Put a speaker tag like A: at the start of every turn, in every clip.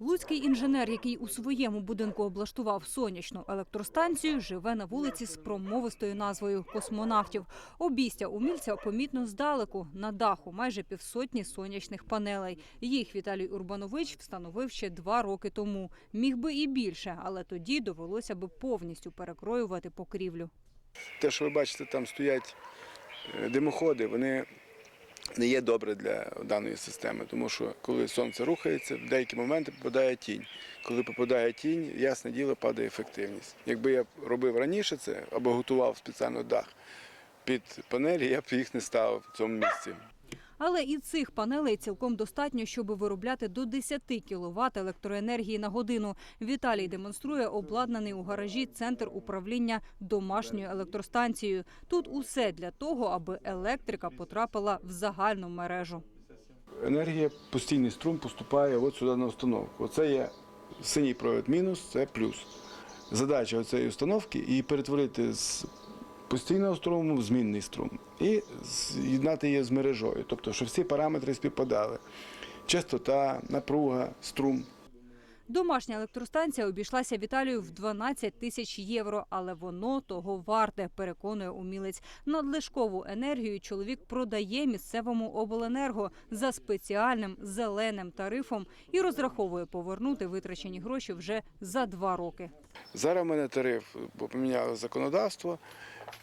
A: Луцький інженер, який у своєму будинку облаштував сонячну електростанцію, живе на вулиці з промовистою назвою Космонавтів. Обійстя умільця помітно здалеку. На даху майже півсотні сонячних панелей. Їх Віталій Урбанович встановив ще два роки тому. Міг би і більше, але тоді довелося би повністю перекроювати покрівлю.
B: Те, що ви бачите, там стоять е, димоходи, вони не є добре для даної системи, тому що коли сонце рухається, в деякі моменти попадає тінь. Коли попадає тінь, ясне діло, падає ефективність. Якби я робив раніше це або готував спеціально дах під панелі, я б їх не ставив в цьому місці.
A: Але і цих панелей цілком достатньо, щоб виробляти до 10 кВт електроенергії на годину. Віталій демонструє обладнаний у гаражі центр управління домашньою електростанцією. Тут усе для того, аби електрика потрапила в загальну мережу.
B: Енергія, постійний струм поступає от сюди на установку. Оце є синій провід мінус, це плюс. Задача цієї установки і перетворити з постійного струму в змінний струм і з'єднати її з мережою, тобто, щоб всі параметри співпадали. Частота, напруга, струм.
A: Домашня електростанція обійшлася Віталію в 12 тисяч євро, але воно того варте, переконує умілець. Надлишкову енергію чоловік продає місцевому обленерго за спеціальним зеленим тарифом і розраховує повернути витрачені гроші вже за два роки.
B: Зараз в мене тариф, бо поміняло законодавство,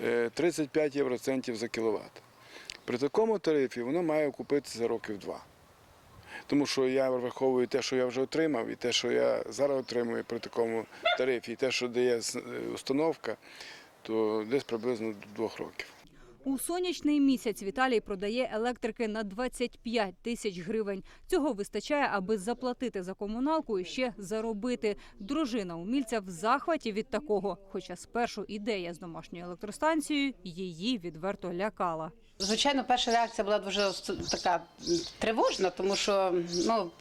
B: е, 35 євроцентів за кіловат. При такому тарифі воно має окупитися за років два. Тому що я враховую те, що я вже отримав, і те, що я зараз отримую при такому тарифі, і те, що дає е, установка, то десь приблизно до двох років.
A: У сонячний місяць Віталій продає електрики на 25 тисяч гривень. Цього вистачає, аби заплатити за комуналку і ще заробити. Дружина умільця в захваті від такого. Хоча спершу ідея з домашньою електростанцією її відверто лякала.
C: Звичайно, перша реакція була дуже така тривожна, тому що ну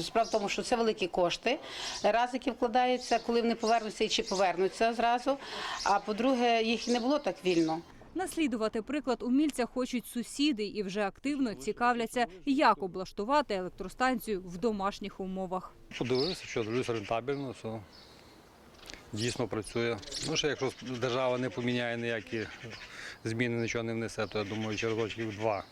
C: справа в тому, що це великі кошти, раз які вкладаються, коли вони повернуться і чи повернуться зразу. А по-друге, їх не було так вільно.
A: Наслідувати приклад умільця хочуть сусіди і вже активно цікавляться, як облаштувати електростанцію в домашніх умовах.
D: Подивився, що дивлюся рентабельно, все дійсно працює. Ну, ще якщо держава не поміняє ніякі зміни, нічого не внесе, то я думаю, через років два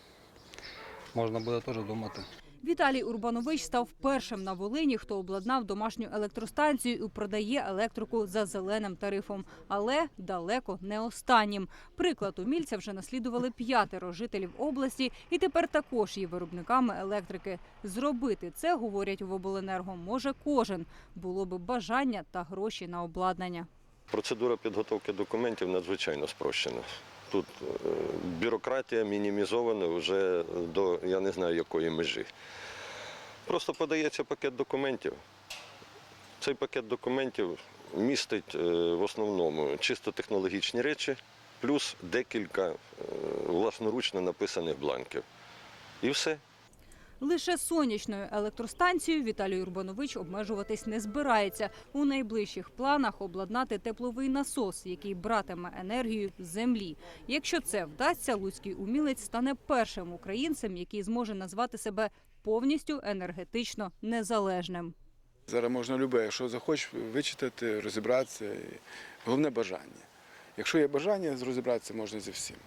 D: можна буде теж думати.
A: Віталій Урбанович став першим на Волині, хто обладнав домашню електростанцію і продає електрику за зеленим тарифом, але далеко не останнім. Приклад умільця вже наслідували п'ятеро жителів області, і тепер також є виробниками електрики. Зробити це, говорять в обленерго, може кожен. Було би бажання та гроші на обладнання.
E: Процедура підготовки документів надзвичайно спрощена. Тут е, бюрократія мінімізована вже до я не знаю якої межі. Просто подається пакет документів. Цей пакет документів містить е, в основному чисто технологічні речі, плюс декілька е, власноручно написаних бланків. І все.
A: Лише сонячною електростанцією Віталій Урбанович обмежуватись не збирається. У найближчих планах обладнати тепловий насос, який братиме енергію з землі. Якщо це вдасться, луцький умілець стане першим українцем, який зможе назвати себе повністю енергетично незалежним.
B: Зараз можна любе, якщо захочеш вичитати, розібратися. Головне бажання. Якщо є бажання, розібратися можна зі всім.